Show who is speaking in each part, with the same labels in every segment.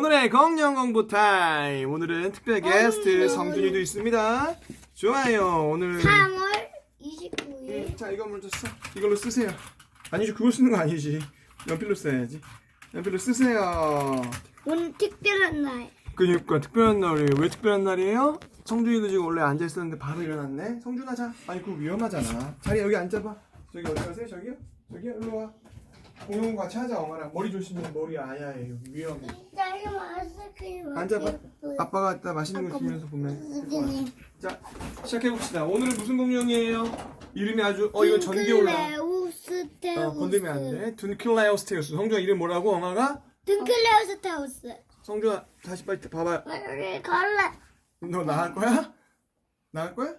Speaker 1: 오늘의 공룡 공부 타임. 오늘은 특별 게스트 성준이도 있습니다. 좋아요. 오늘
Speaker 2: 3월 29일.
Speaker 1: 음, 자 이거 먼저 써. 이걸로 쓰세요. 아니지 그걸 쓰는 거 아니지. 연필로 써야지. 연필로 쓰세요.
Speaker 2: 오늘 특별한 날.
Speaker 1: 그러니까 특별한 날이에요. 왜 특별한 날이에요? 성준이도 지금 원래 앉아 있었는데 바로 일어났네. 성준아 자. 아니 그거 위험하잖아. 자리 여기 앉아봐. 저기 어디 가세요? 저기요? 저기요? 일로 와. 공룡 같이 하자 엄마랑. 머리 조심해. 머리 아야해요. 위험해.
Speaker 2: 딸기 아이스크림.
Speaker 1: 앉아봐. 아빠가 이따 맛있는 거 주면서 보면. 자 시작해 봅시다. 오늘은 무슨 공룡이에요? 이름이 아주 어 이거 전기 올라. 어 건들면 안 돼. 둔클레오스테우스. 성준아 이름 뭐라고? 엄마가?
Speaker 2: 든클레오스테우스.
Speaker 1: 성준아 다시 빨리 봐봐.
Speaker 2: 갈래.
Speaker 1: 너 나갈 거야? 나갈 거야?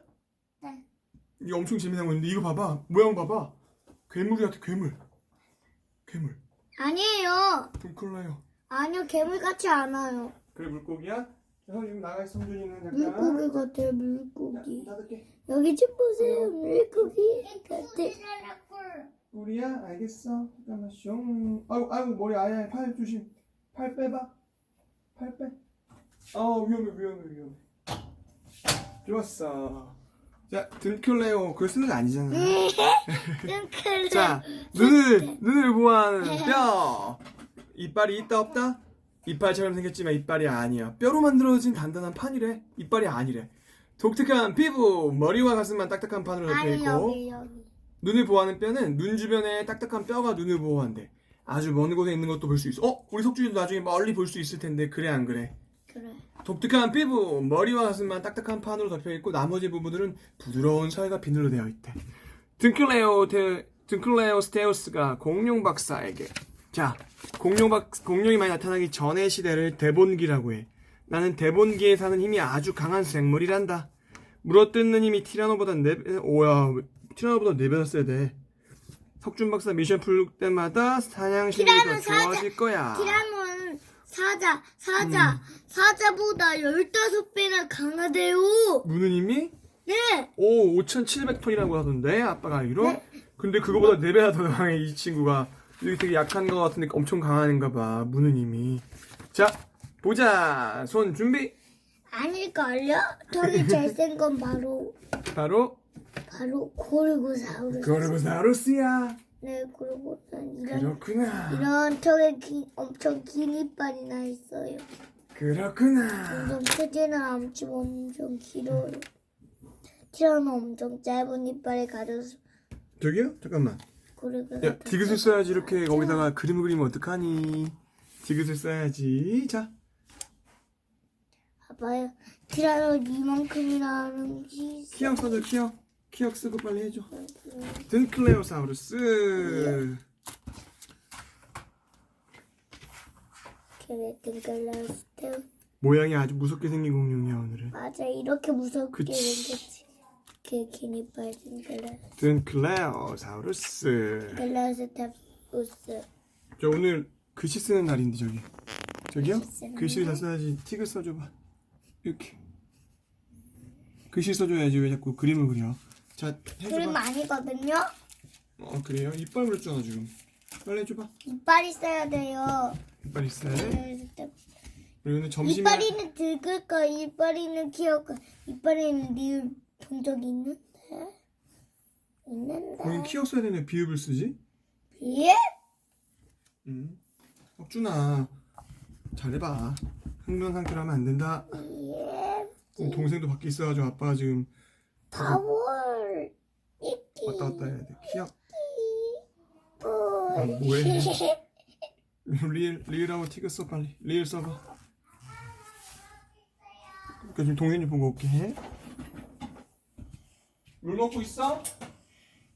Speaker 2: 네.
Speaker 1: 이거 엄청 재미난 건데 이거 봐봐. 모양 봐봐. 괴물이 같아 괴물. 괴물.
Speaker 2: 아니에요.
Speaker 1: 둔클레오.
Speaker 2: 아니요, 괴물 같지 않아요.
Speaker 1: 그래 물고기야? 성준 나가 있어 성준이는 잠깐.
Speaker 2: 물고기 같아요, 물고기.
Speaker 1: 자, 닫을게.
Speaker 2: 여기 좀 보세요, 물고기 같아.
Speaker 1: 우리야 알겠어. 잠깐만 숑. 아이고 아이고 머리 아야 팔 조심. 팔 빼봐. 팔 빼. 어 위험해 위험해 위험해. 좋았어. 자 든클레오 그걸 쓰는 거 아니잖아.
Speaker 2: 든클레.
Speaker 1: 자 눈을 눈을 보호하는 뼈. 이빨이 있다 없다? 이빨처럼 생겼지만 이빨이 아니야. 뼈로 만들어진 단단한 판이래. 이빨이 아니래. 독특한 피부, 머리와 가슴만 딱딱한 판으로 덮여
Speaker 2: 아니,
Speaker 1: 있고
Speaker 2: 여기, 여기.
Speaker 1: 눈을 보호하는 뼈는 눈 주변에 딱딱한 뼈가 눈을 보호한대. 아주 먼 곳에 있는 것도 볼 수 있어. 어? 우리 석준이도 나중에 멀리 볼 수 있을 텐데 그래 안 그래?
Speaker 2: 그래.
Speaker 1: 독특한 피부, 머리와 가슴만 딱딱한 판으로 덮여 있고 나머지 부분들은 부드러운 살과 비늘로 되어 있대. 든클레오 테, 든클레오 스테우스가 공룡 박사에게 자 공룡 박 공룡이 많이 나타나기 전의 시대를 대본기라고 해. 나는 대본기에 사는 힘이 아주 강한 생물이란다. 물어뜯는 힘이 티라노보다 네 배, 오야 티라노보다 네 배나 세대. 석준 박사 미션 풀 때마다 사냥 실력이 더
Speaker 2: 사자-
Speaker 1: 좋아질 거야.
Speaker 2: 티라노는 사자, 사자,
Speaker 1: 음.
Speaker 2: 사자보다 15배나 강하대요.
Speaker 1: 무는 힘이
Speaker 2: 네.
Speaker 1: 오 5,700톤이라고 하던데 아빠가 알기로.
Speaker 2: 네.
Speaker 1: 근데 그거보다 네 배나 더 강해 이 친구가. 여기 되게 약한 거 같은데 엄청 강한가 봐 무는 힘이. 자 보자 손 준비.
Speaker 2: 아닐걸요? 저기 잘생 건 바로,
Speaker 1: 바로
Speaker 2: 바로 고르고사우루스.
Speaker 1: 고르고사우루스야.
Speaker 2: 네, 고르고사우루스. 이런,
Speaker 1: 그렇구나.
Speaker 2: 이런 턱에 긴, 엄청 긴 이빨이 나 있어요.
Speaker 1: 그렇구나.
Speaker 2: 엄청 크지는 않지만 엄청 길어요. 티라노 엄청 짧은 이빨을 가져서
Speaker 1: 저기요? 잠깐만. 야 디귿을 써야지 이렇게 거기다가 그림을 그리면 어떡하니? 디귿을 써야지. 자
Speaker 2: 봐봐요. 티라노 이만큼이라는 게
Speaker 1: 키역 써줘 키역. 키역 쓰고 빨리 해줘. 든클레오사우루스.
Speaker 2: 그래,
Speaker 1: 모양이 아주 무섭게 생긴 공룡이야 오늘은.
Speaker 2: 맞아, 이렇게 무섭게
Speaker 1: 그치.
Speaker 2: 생겼지. 그긴 이빨 든글라
Speaker 1: 든클레오사우루스.
Speaker 2: 글라스테우스.
Speaker 1: 저 오늘 글씨 쓰는 날인데 저기. 저기요?
Speaker 2: 글씨 쓰는
Speaker 1: 글씨를 다 써야지. 틱을 써줘봐. 이렇게. 글씨 써줘야지 왜 자꾸 그림을 그려. 자
Speaker 2: 그림
Speaker 1: 해줘봐.
Speaker 2: 아니거든요?
Speaker 1: 어 그래요? 이빨 그렸잖아 지금. 빨리 해줘봐.
Speaker 2: 이빨 있어야 돼요.
Speaker 1: 이빨 있어요.
Speaker 2: 글라스테-
Speaker 1: 우리 오늘 점심에
Speaker 2: 이빨이는? 이빨이는 귀여울까? 이빨이는 리을 본 적이 있는데? 있는데?
Speaker 1: 거긴 키역 써야 되네 비읍을 쓰지?
Speaker 2: 예?
Speaker 1: 응. 석준아 잘해봐. 흥분 상태로 하면 안 된다.
Speaker 2: 예?
Speaker 1: 우리 동생도 밖에 있어가지고 아빠가 지금
Speaker 2: 파월 이끼
Speaker 1: 왔다 갔다 해야 돼. 키역
Speaker 2: 뿌
Speaker 1: 아, 뭐해? 리을 리을하고 티그 써 빨리. 리을 써봐. 그러니까 지금 동생이 보고 올게. 물 먹고 있어?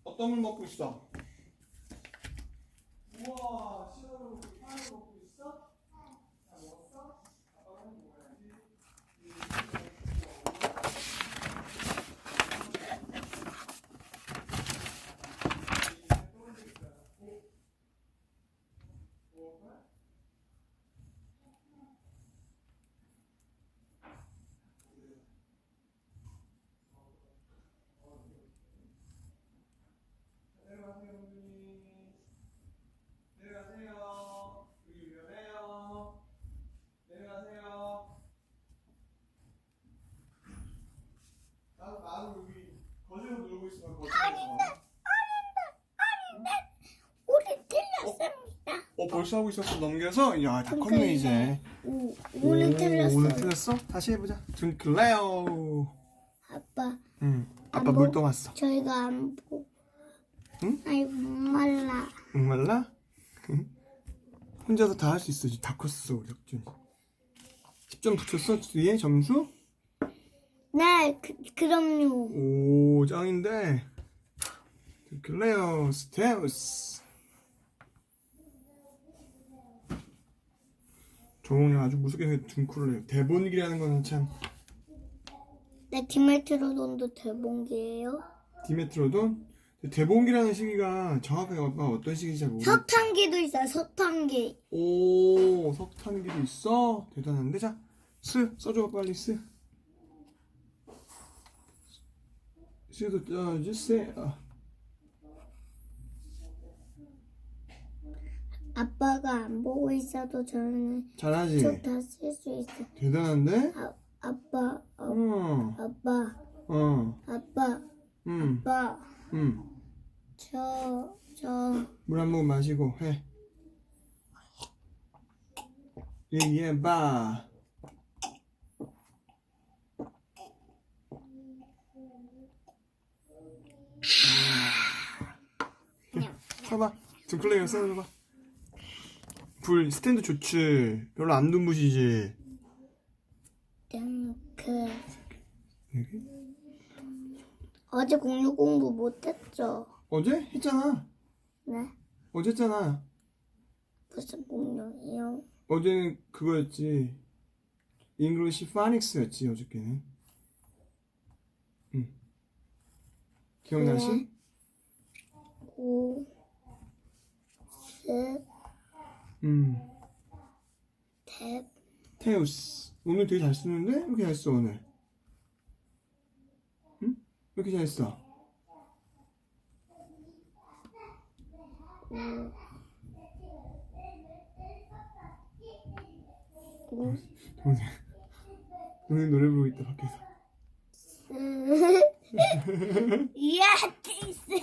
Speaker 1: 어떤 물 먹고 있어? 우와, 시원하고 파를 먹고 있어? 다 먹었어? 아빠가 한번 먹어야지. 내려가세요. 벌써 하고 있었어 넘겨서 야다 컸네. 이제
Speaker 2: 오, 오는
Speaker 1: 오,
Speaker 2: 틀렸어.
Speaker 1: 오늘 틀렸어? 다시 해보자 둥클레오
Speaker 2: 아빠,
Speaker 1: 응 아빠 안물
Speaker 2: 보-
Speaker 1: 떠왔어
Speaker 2: 저희가 안 보.
Speaker 1: 응?
Speaker 2: 아이 목말라.
Speaker 1: 목말라? 혼자서 다 할 수 있어 다 컸어 우리 혁준이 10점 붙였어 뒤에 점수?
Speaker 2: 네, 그, 그럼요.
Speaker 1: 오 짱인데 둥클레오 스테우스 종이 아주 무섭게 생긴 둥클레오 대본기라는 거는 참
Speaker 2: 네, 디메트로돈도 대봉기예요.
Speaker 1: 디메트로돈 대본기라는 시기가 정확하게 어- 어떤 시기인지 잘 모르겠어
Speaker 2: 석탄기도 있어요. 석탄기.
Speaker 1: 오 석탄기도 있어 대단한데 자 스 써줘 빨리 스 스도 써주세요
Speaker 2: 아빠가 안 보고 있어도 저는
Speaker 1: 잘하지?
Speaker 2: 쭉다쓸 수 있어.
Speaker 1: 대단한데?
Speaker 2: 아, 아빠, 아,
Speaker 1: 어어음
Speaker 2: 아빠, 아빠, 아빠,
Speaker 1: 음.
Speaker 2: 저, 저,
Speaker 1: 물 한 모금 마시고 해. 얘기해봐.
Speaker 2: 그냥.
Speaker 1: 써봐. 둥클레이어 써봐 불 스탠드 좋지 별로 안 눈부시지
Speaker 2: 땡크. 어제 공유 공부 못했죠?
Speaker 1: 어제? 했잖아
Speaker 2: 네?
Speaker 1: 어제 했잖아
Speaker 2: 무슨 공유예요?
Speaker 1: 어제는 그거였지 잉글리시 파닉스였지 어저께는 응 기억나시?
Speaker 2: 네. 탭,
Speaker 1: 테우스 오늘 되게 잘 쓰는데? 왜 이렇게 잘 써 오늘? 응? 왜 이렇게 잘 써?
Speaker 2: 고,
Speaker 1: 동생 동생 노래 부르고 있다 밖에서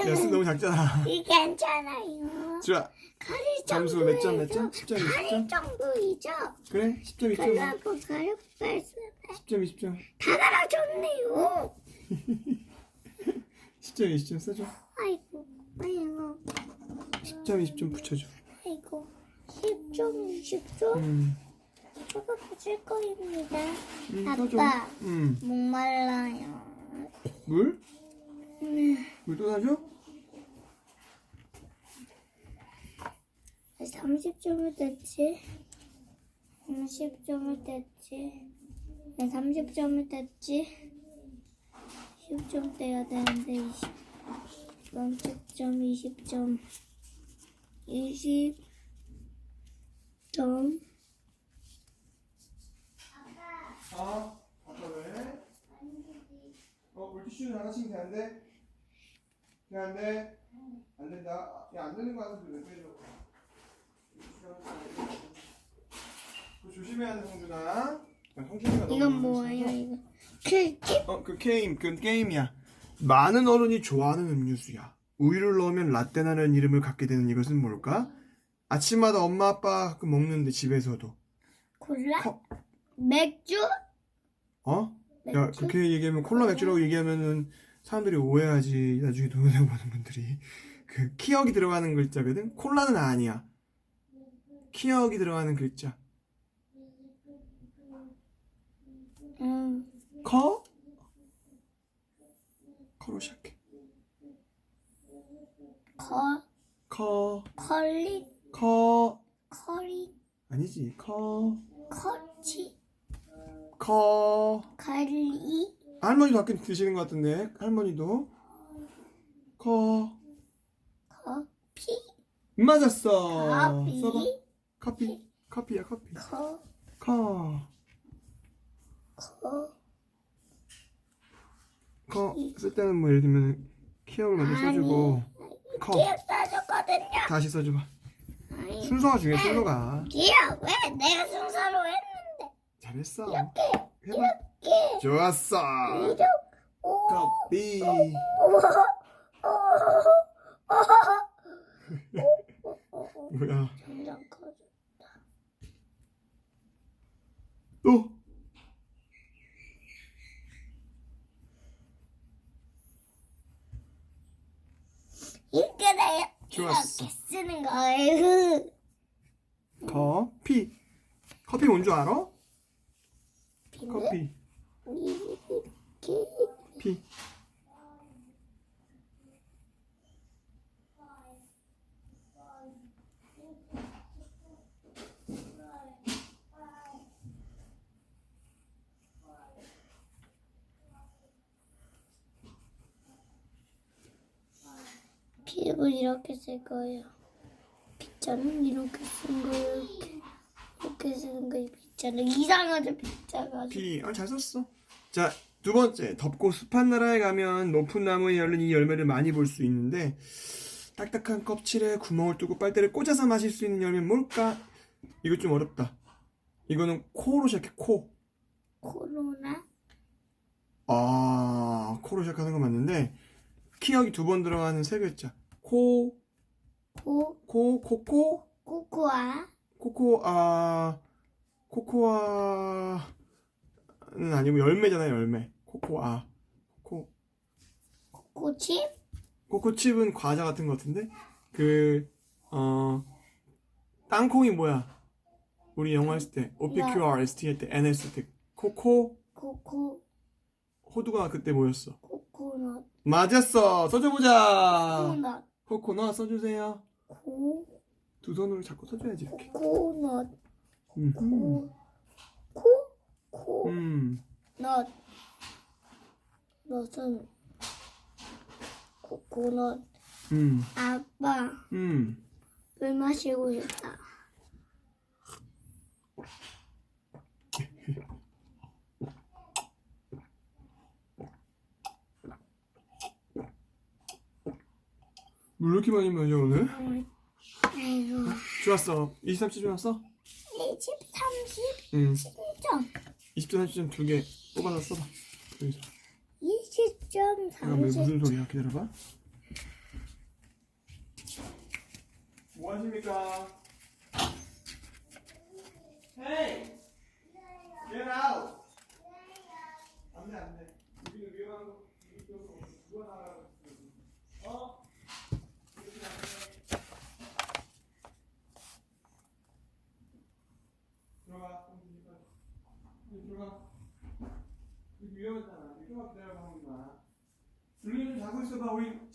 Speaker 2: 야,
Speaker 1: 스 너무 작잖아
Speaker 2: 이 괜찮아요.
Speaker 1: 좋아
Speaker 2: 가릴
Speaker 1: 점수 몇 점, 몇 점? 10점, 20점?
Speaker 2: 가릴 정도이죠.
Speaker 1: 그래? 10점 20점
Speaker 2: 그나고 가릴 말씀
Speaker 1: 10점 20점
Speaker 2: 다 달아줬네요.
Speaker 1: 10점 20점 써줘
Speaker 2: 아이고, 아이고,
Speaker 1: 10점 20점 붙여줘
Speaker 2: 아이고. 10점, 20점?
Speaker 1: 음,
Speaker 2: 저도 붙일 거입니다.
Speaker 1: 음
Speaker 2: 아빠.
Speaker 1: 써줘 음,
Speaker 2: 목말라요.
Speaker 1: 물?
Speaker 2: 네.
Speaker 1: 물 또 사줘?
Speaker 2: 30점을 뗐지. 30점을 뗐지. 네, 30점을 뗐지. 10점 떼야 되는데 20. 30점, 20점. 20점.
Speaker 1: 아, 아빠 왜? 어, 물티슈는 하나씩 되는데? 되는데? 안 된다. 야, 안 되는 거 같아서 왜 빼줘? 그거 조심해야 돼, 성준아. 야, 성준이가 너무
Speaker 2: 이건 뭐예요. 이거? 킬집?
Speaker 1: 어, 그 게임, 그 게임이야. 많은 어른이 좋아하는 음료수야. 우유를 넣으면 라떼라는 이름을 갖게 되는 이것은 뭘까? 아침마다 엄마 아빠 가끔 먹는데 집에서도.
Speaker 2: 콜라?
Speaker 1: 컵.
Speaker 2: 맥주?
Speaker 1: 어? 야,
Speaker 2: 맥주?
Speaker 1: 그렇게 얘기하면 콜라 맥주라고 얘기하면은 사람들이 오해하지. 나중에 동영상 보는 분들이. 그 키역이 들어가는 글자거든. 콜라는 아니야. 키역이 들어가는 글자.
Speaker 2: 음,
Speaker 1: 커? 커로 시작해.
Speaker 2: 거,
Speaker 1: 커,
Speaker 2: 컬리,
Speaker 1: 커.
Speaker 2: 커리,
Speaker 1: 아니지. 커,
Speaker 2: 커치,
Speaker 1: 커.
Speaker 2: 갈리,
Speaker 1: 할머니도 가끔 드시는 것 같은데. 할머니도. 커.
Speaker 2: 커피,
Speaker 1: 맞았어.
Speaker 2: 커피,
Speaker 1: 써봐. 커피. 커피야, 커피.
Speaker 2: 커,
Speaker 1: 커.
Speaker 2: 커,
Speaker 1: 커. 쓸 때는 뭐 예를 들면 키역을 먼저 써주고. 커.
Speaker 2: 기억 써줬거든요.
Speaker 1: 다시 써줘봐.
Speaker 2: 아니,
Speaker 1: 순서가 중요해, 순서가.
Speaker 2: 기억 왜 내가 순서로 했는데
Speaker 1: 잘했어.
Speaker 2: 이렇게
Speaker 1: 해봐.
Speaker 2: 이렇게
Speaker 1: 좋았어.
Speaker 2: 이렇게 오,
Speaker 1: 커피. 뭐야.
Speaker 2: 점점 커.
Speaker 1: 또
Speaker 2: 이렇게 돼요.
Speaker 1: 좋았어.
Speaker 2: 이렇게 쓰는 거예요.
Speaker 1: 커피 커피 뭔 줄 알아? 커피
Speaker 2: 이렇게
Speaker 1: 피
Speaker 2: 피를 이렇게 쓸 거예요. 빗자는 이렇게 쓴 거예요. 이렇게 이렇게 쓰는 거예요. 빗자는 이상하죠 빗자가.
Speaker 1: 피. 아, 잘 썼어. 자, 두 번째. 덥고 습한 나라에 가면 높은 나무에 열린 이 열매를 많이 볼 수 있는데 딱딱한 껍질에 구멍을 뚫고 빨대를 꽂아서 마실 수 있는 열매는 뭘까? 이거 좀 어렵다. 이거는 코로 시작해, 코.
Speaker 2: 코로나
Speaker 1: 아, 코로 시작하는 거 맞는데 키역이 두 번 들어가는 세 글자. 코,
Speaker 2: 코
Speaker 1: 코, 코코,
Speaker 2: 코코아
Speaker 1: 코코아, 코코아는 아니고 열매잖아요, 열매. 코코아. 코,
Speaker 2: 코칩
Speaker 1: 코코칩은 과자 같은 거 같은데? 그, 어, 땅콩이 뭐야? 우리 영어 했을 때, OPQRST 할 때, N 했을 때, 코코,
Speaker 2: 코코
Speaker 1: 호두가 그때 뭐였어?
Speaker 2: 코코넛
Speaker 1: 맞았어! 써줘보자!
Speaker 2: 코코넛
Speaker 1: 코코넛 써주세요.
Speaker 2: 코?
Speaker 1: 두 손으로 자꾸 써줘야지, 이렇게.
Speaker 2: 코넛.
Speaker 1: 음,
Speaker 2: 코? 코,
Speaker 1: 음,
Speaker 2: 넛. 넛은 코코넛.
Speaker 1: 음,
Speaker 2: 아빠
Speaker 1: 음.
Speaker 2: 물 마시고 싶다
Speaker 1: 물 이렇게 많이 마셔, 오늘?
Speaker 2: 아이고
Speaker 1: 좋았어. 23초 좋았어?
Speaker 2: 20, 30,
Speaker 1: 응.
Speaker 2: 1점
Speaker 1: 20점, 30점 두 개 뽑아서 써봐. 여기서.
Speaker 2: 20점
Speaker 1: 잠깐,
Speaker 2: 왜30
Speaker 1: 무슨 소리야? 기다려봐. 뭐 하십니까? Hey! Get out! 안 돼, 안 돼. 여기는 위험한 거, 여기 있어서 누가 나가라고 했어. 어? 이렇게 안 돼. 들어가. 여기 들어가. 여기 위험했잖아. 이쪽만 기다려봐, 하는구나. 줄리 좀 자고 있어봐. 우리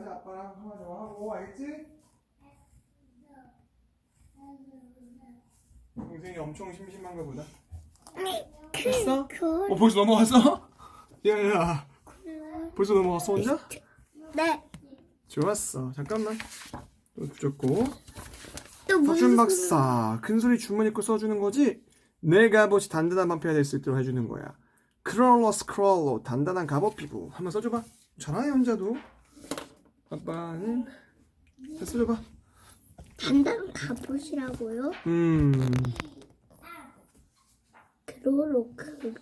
Speaker 1: 가자. 아빠랑 하나 좋아하고. 알겠지? 동생이 엄청 심심한가 보다. 됐어? 어, 벌써 넘어갔어? 야야. 벌써 넘어갔어, 혼자?
Speaker 2: 네.
Speaker 1: 좋았어. 잠깐만. 또 붙였고.
Speaker 2: 또
Speaker 1: 석준 박사. 큰 소리 주문 읽고 써주는 거지? 내 갑옷이 단단한 반피가 될 수 있도록 해주는 거야. 크롤러 스크롤로 단단한 갑옷 피부. 한번 써줘봐. 잘하네 혼자도. 아빠는 다 써줘봐.
Speaker 2: 단단 갑옷이라고요?
Speaker 1: 음.
Speaker 2: 그롤로크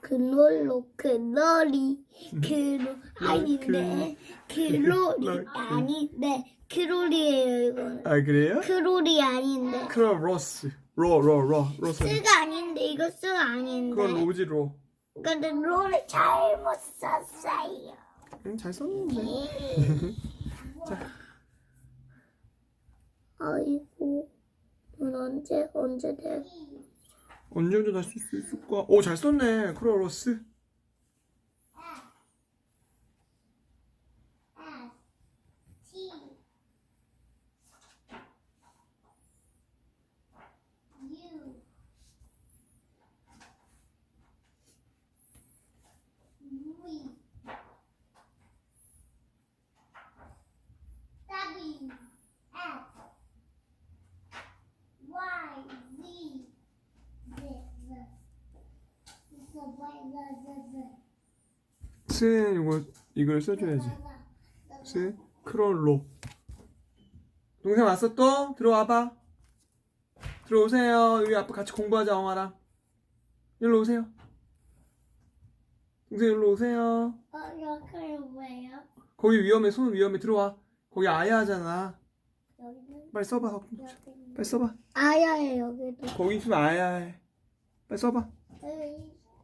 Speaker 2: 그롤로크 너리 그로 아닌데 크롤이 아닌데 크롤이에요 이거는
Speaker 1: 아 그래요?
Speaker 2: 크롤이 아닌데
Speaker 1: 크롤러스. 로 로 로 로스.
Speaker 2: 쓰가 아닌데 이거 쓰
Speaker 1: 그건
Speaker 2: 아닌데
Speaker 1: 로지 로.
Speaker 2: 근데 롤을 잘못 썼어요
Speaker 1: 응, 잘 썼는데.
Speaker 2: 아이고 넌 언제 언제 돼
Speaker 1: 언제 언제 다시 쓸 수 있을까? 오, 잘 썼네. 크롤러스. 스 이거 이걸 써줘야지. 스 크롤로. 동생 왔어 또? 들어와봐. 들어오세요. 여기 아빠 같이 공부하자 엉아랑. 일로 오세요. 동생 일로 오세요.
Speaker 2: 어 여기는 뭐예요?
Speaker 1: 거기 위험해 손 위험해 들어와. 거기 아야 하잖아.
Speaker 2: 여기는
Speaker 1: 빨리 써봐.
Speaker 2: 여기는
Speaker 1: 빨리 써봐.
Speaker 2: 아야예 여기도
Speaker 1: 거기 있으면 아야 해. 빨리 써봐.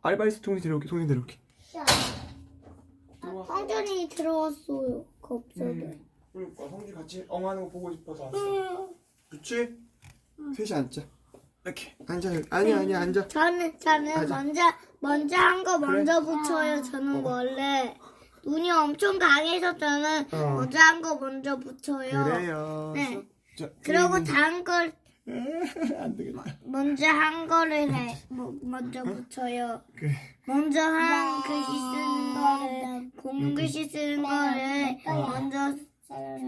Speaker 1: 아리 빨리 동생 데려올게. 동생 데려올게. 들어와.
Speaker 2: 성전이 들어왔어요. 그 없어도.
Speaker 1: 음. 그러니까 성주 같이 엉하는 거 보고 싶어서 왔어. 그치? 셋이 앉자. 이렇게 앉아. 아니야 아니야 앉아.
Speaker 2: 저는 저는
Speaker 1: 맞아.
Speaker 2: 먼저 먼저 한거
Speaker 1: 그래.
Speaker 2: 먼저 붙여요. 저는
Speaker 1: 어.
Speaker 2: 원래 눈이 엄청 강해서 저는
Speaker 1: 어.
Speaker 2: 먼저 한 거 먼저 붙여요.
Speaker 1: 그래요.
Speaker 2: 네.
Speaker 1: 자,
Speaker 2: 그리고
Speaker 1: 음.
Speaker 2: 다음 걸
Speaker 1: 안 되겠다.
Speaker 2: 먼저 한 거를 해. 뭐, 먼저 붙여요.
Speaker 1: 그래.
Speaker 2: 먼저 한 글씨 쓰는 거를 공글씨 쓰는 거를 먼저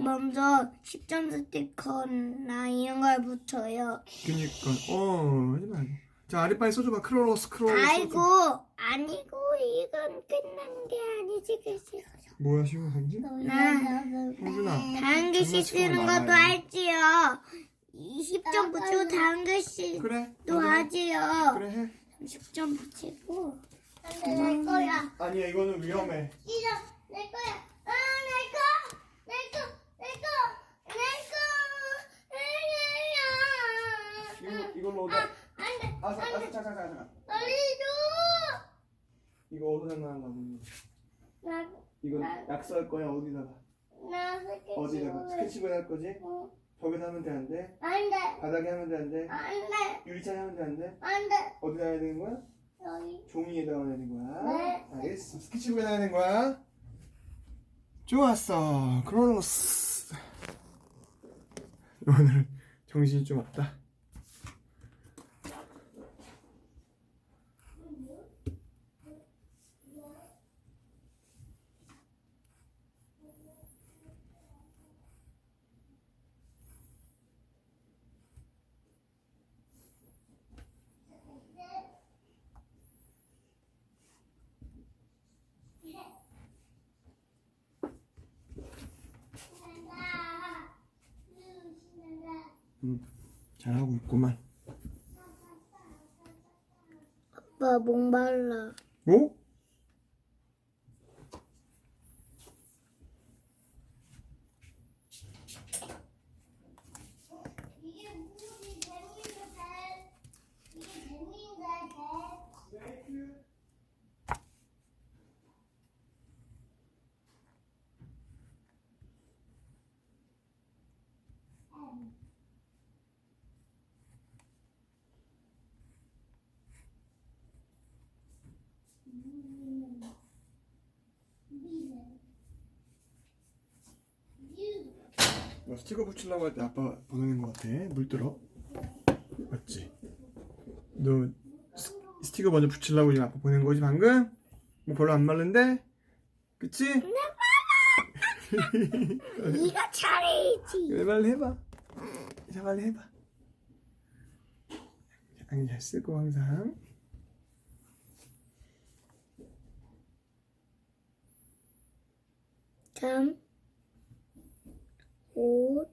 Speaker 2: 먼저 10점 스티커나 이런 걸 붙여요.
Speaker 1: 그니까 어 하지 말고. 자 아리 빨리 써줘봐. 크로로스 크로로스.
Speaker 2: 아이고 아니고 이건 끝난 게 아니지 글씨.
Speaker 1: 뭐야 시우 성주?
Speaker 2: 나
Speaker 1: 성준아.
Speaker 2: 다른 글씨 쓰는 것도. 할지요. 20점 붙이고 다른 글씨
Speaker 1: 그래.
Speaker 2: 또
Speaker 1: 그래.
Speaker 2: 하지요.
Speaker 1: 그래 해.
Speaker 2: 30점 붙이고.
Speaker 3: 내 거야.
Speaker 1: 아니야 이거는 위험해.
Speaker 3: 이거 내 거야. 아, 내 거. 내 거. 내 거. 내 거. 내 거야.
Speaker 1: 이거 이걸로 얻어.
Speaker 3: 안 돼.
Speaker 1: 아서 잠깐 잠깐 잠깐.
Speaker 3: 빨리 줘.
Speaker 1: 이거 어디서 장난한다고?
Speaker 3: 나,
Speaker 1: 이거 약수할 거야 어디다가?
Speaker 3: 나 스케치.
Speaker 1: 어디다가? 스케치북에 할 거지?
Speaker 3: 어,
Speaker 1: 저기다 하면 되는데
Speaker 3: 안 돼.
Speaker 1: 바닥에 하면 되는데
Speaker 3: 안 돼.
Speaker 1: 유리창에 하면 되는데
Speaker 3: 안 돼.
Speaker 1: 어디다 해야 되는 거야?
Speaker 3: 여기.
Speaker 1: 종이에다가 해야 되는 거야.
Speaker 3: 네.
Speaker 1: 알겠어. 스케치북에 해야 되는 거야. 좋았어. 크로노스. 오늘 정신이 좀 없다. 음, 잘하고 있구만.
Speaker 2: 아빠 목말라.
Speaker 1: 뭐?
Speaker 3: 이게 무슨 재밌는 배. 이게 재밌는 배.
Speaker 1: 너 스티커 붙이려고 할 때 아빠 보내는 것 같아. 물 들어. 맞지? 너 스, 스티커 먼저 붙이려고 지금 아빠 보낸 거지 방금? 뭐 별로 안 마른데? 그치?
Speaker 2: 네가 잘해야지.
Speaker 1: 왜 빨리 해봐. 자 빨리 해봐. 아니 잘 쓰고 항상.
Speaker 2: 참. 옷.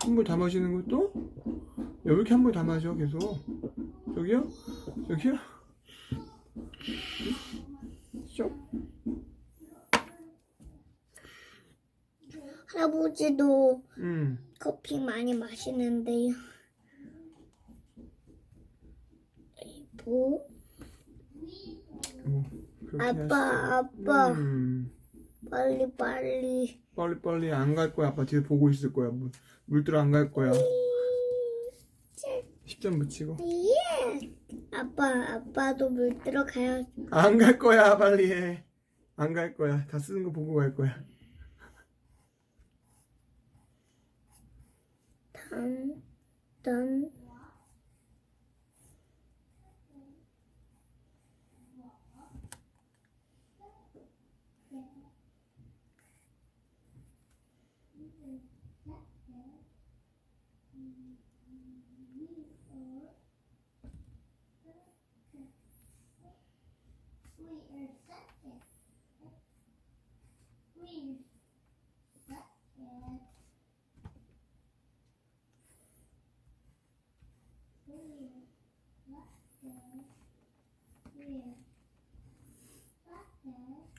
Speaker 1: 한물다 마시는 것도? 야, 왜 이렇게 한물다 마셔 계속? 저기요? 저기요? 쇽.
Speaker 2: 할아버지도
Speaker 1: 음.
Speaker 2: 커피 많이 마시는데요. 뭐? 아빠. 아빠.
Speaker 1: 음.
Speaker 2: 빨리 빨리.
Speaker 1: 빨리 빨리 안 갈 거야. 아빠 뒤에 보고 있을 거야. 물, 물 들어 안 갈 거야. 10점 붙이고.
Speaker 2: 예. 아빠, 아빠도 물 들어 가야.
Speaker 1: 안 갈 거야. 빨리 해. 안 갈 거야. 다 쓰는 거 보고 갈 거야.
Speaker 2: 단, 단.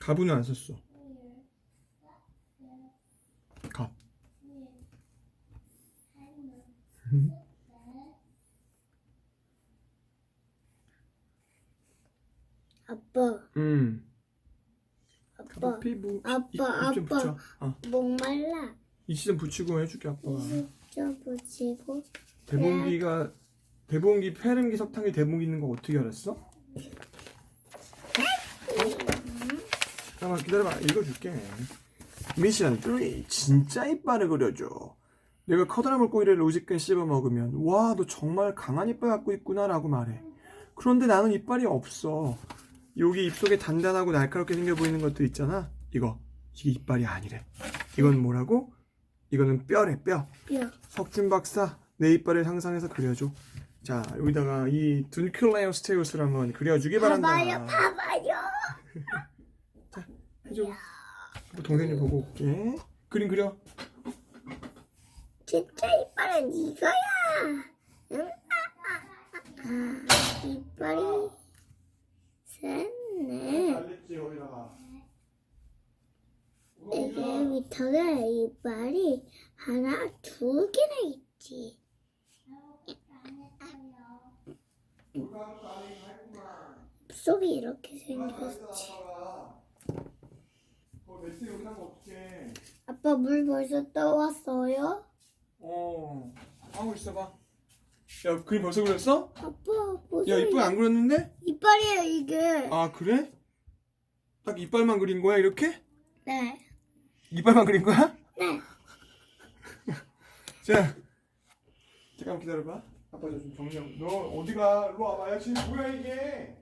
Speaker 1: 가분은 안 썼어. 가.
Speaker 2: 아빠,
Speaker 1: 음.
Speaker 2: 아빠,
Speaker 1: 피부.
Speaker 2: 아빠,
Speaker 1: 입, 입좀
Speaker 2: 아빠.
Speaker 1: 붙여. 어.
Speaker 2: 목말라.
Speaker 1: 이시 좀 붙이고 해줄게 아빠가.
Speaker 2: 좀 붙이고.
Speaker 1: 대봉기가 대봉기 페름기 석탄기 대봉기 있는 거 어떻게 알았어? 잠깐만 기다려봐 읽어줄게 미션 3 진짜 이빨을 그려줘 내가 커다란 물고기를 로지끈 씹어 먹으면 와 너 정말 강한 이빨 갖고 있구나 라고 말해 그런데 나는 이빨이 없어 여기 입속에 단단하고 날카롭게 생겨 보이는 것들 있잖아 이거 이게 이빨이 아니래 이건 뭐라고? 이거는 뼈래 뼈
Speaker 2: 뼈.
Speaker 1: 석준 박사 내 이빨을 상상해서 그려줘. 자 여기다가 이 둔클레오 스테우스를 한번 그려주기 바란다.
Speaker 2: 봐봐요, 봐봐요.
Speaker 1: 해줘. 뭐 동생님 보고 올게. 그림 그려.
Speaker 2: 진짜 이빨은 이거야. 응? 아, 아, 아. 이빨이 셋 네. 이게 밑에 이빨이 하나, 두 개나 있지. 속이 이렇게 생겼지. 아빠 물 벌써 떠왔어요?
Speaker 1: 어 하고 있어봐. 야 그림 벌써 그렸어?
Speaker 2: 아빠 무슨
Speaker 1: 야 이빨 안 그렸는데?
Speaker 2: 이빨이에요 이게?
Speaker 1: 아 그래? 딱 이빨만 그린 거야 이렇게?
Speaker 2: 네.
Speaker 1: 이빨만 그린 거야?
Speaker 2: 네.
Speaker 1: 자, 잠깐 기다려봐. 아빠 좀 정리하고. 너 어디가? 일로 와봐. 야, 지금 뭐야 이게?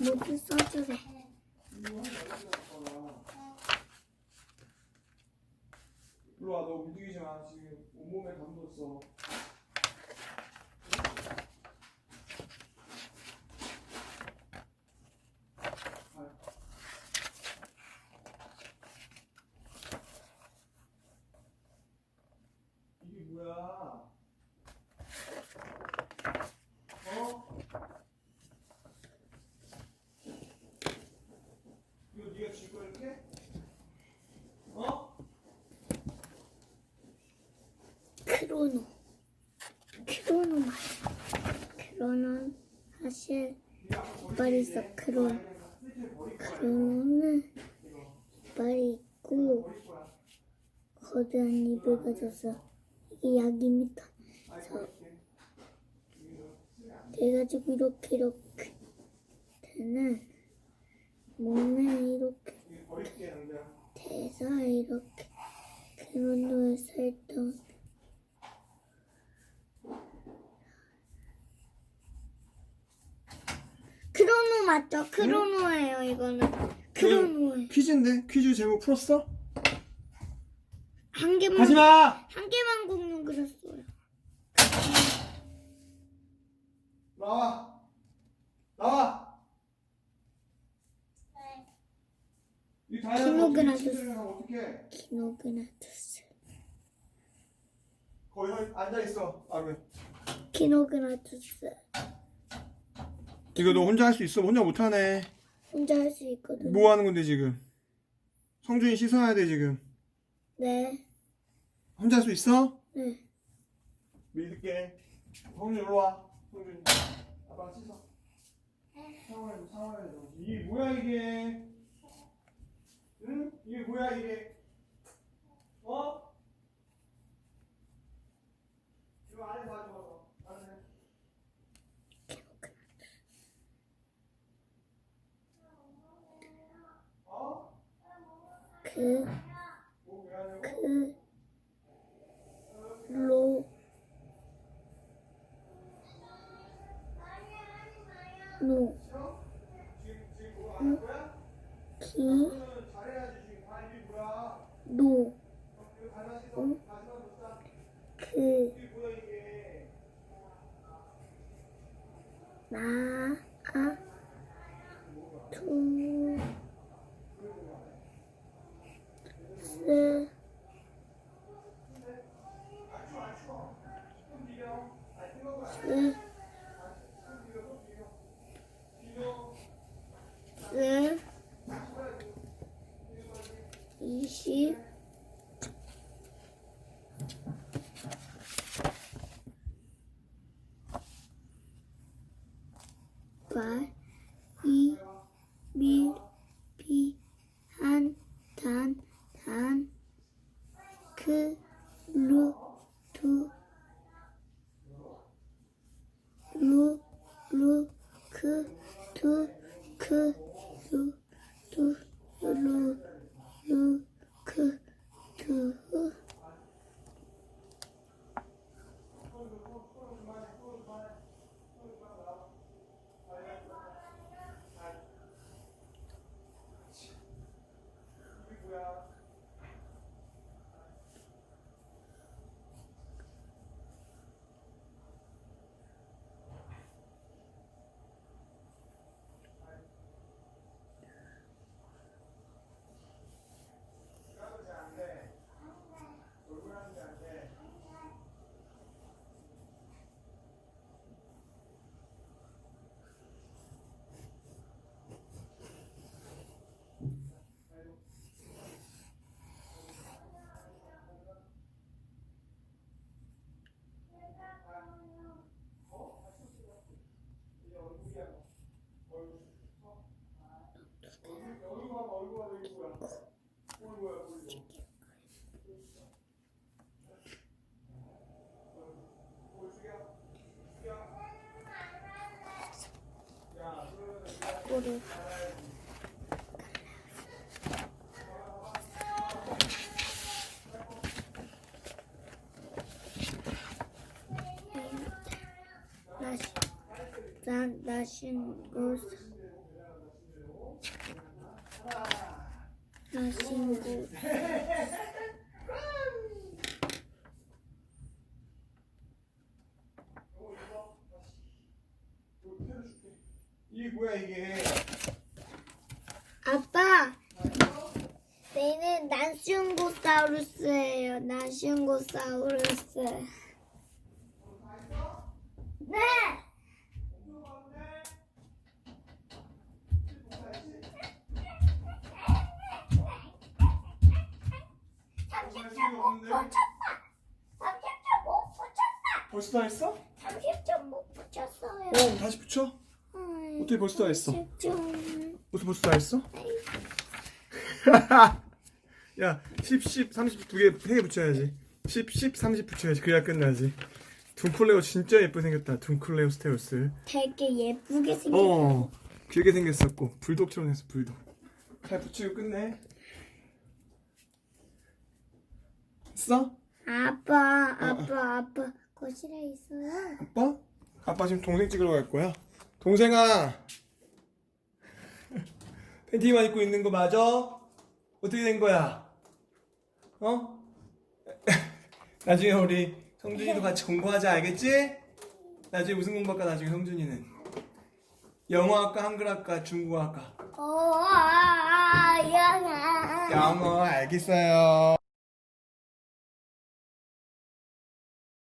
Speaker 2: 모두 써주래.
Speaker 1: 일로 와. 너 움직이지 마. 지금 온몸에 감뒀어. 이게 뭐야? 어? 이거 네가 질 거야 이렇게? 어?
Speaker 2: 크로노. 크로노 맞아. 크로노는 사실 이빨이 있어. 크로노. 크로노는 이빨이 있고 거대한 입을 가져서 이게 약입니다. 그래가지고 이렇게 이렇게 되는 몸에 이렇게. 돼서 이렇게 크로노에 살던 크로노 맞죠? 크로노예요 이거는 크로노예요
Speaker 1: 퀴즈인데 퀴즈 제목 풀었어?
Speaker 2: 한 개만
Speaker 1: 하지 마.
Speaker 2: 한 개만 공룡 그렸어요
Speaker 1: 나와. 나와. 이 다이아몬드 어떡해?
Speaker 2: 키노그나투스
Speaker 1: 거기 앉아 있어. 아 왜?
Speaker 2: 키노그나투스
Speaker 1: 이거 너 혼자 할 수 있어? 혼자 못 하네.
Speaker 2: 혼자 할 수 있거든요
Speaker 1: 뭐 하는 건데 지금? 성준이 씻어야 돼 지금.
Speaker 2: 네
Speaker 1: 혼자 할 수 있어?
Speaker 2: 네.
Speaker 1: 믿을게. 성준 일로 와. 성준. 아빠 씻어. 샤워해, 샤워해. 이게 뭐야 이게? 응? 이게 뭐야 이게? 어? 이거 안에 가져와서. 안에. 어?
Speaker 2: 그, 疑是 난 나신고
Speaker 1: 이게 뭐야 이게?
Speaker 2: 아빠 얘는 난슌고사우루스예요. 난슌고사우루스
Speaker 1: 벌써 다 했어?
Speaker 2: 30점 못 붙였어요.
Speaker 1: 어 다시 붙여. 어떻게 벌써 다 했어?
Speaker 2: 30점.
Speaker 1: 무슨 벌써 다 했어? 야 10, 10, 30 두 개, 세 개 붙여야지 10, 10, 30 붙여야지 그래야 끝나지 둥클레오 진짜 예쁘게 생겼다 둥클레오 스테우스
Speaker 2: 되게 예쁘게 생겼어.
Speaker 1: 어 길게 생겼었고 불독처럼 생겼어 불독 잘 붙이고 끝내 했어?
Speaker 2: 아빠, 아빠, 아빠. 거실에 있어요.
Speaker 1: 아빠? 아빠 지금 동생 찍으러 갈 거야 동생아 팬티만 입고 있는 거 맞아? 어떻게 된 거야? 어? 나중에 우리 성준이도 같이 공부하자 알겠지? 나중에 무슨 공부할까 나중에 성준이는 영어학과 한글학과 중국어학과
Speaker 2: 어, 아, 아, 영아.
Speaker 1: 영어 알겠어요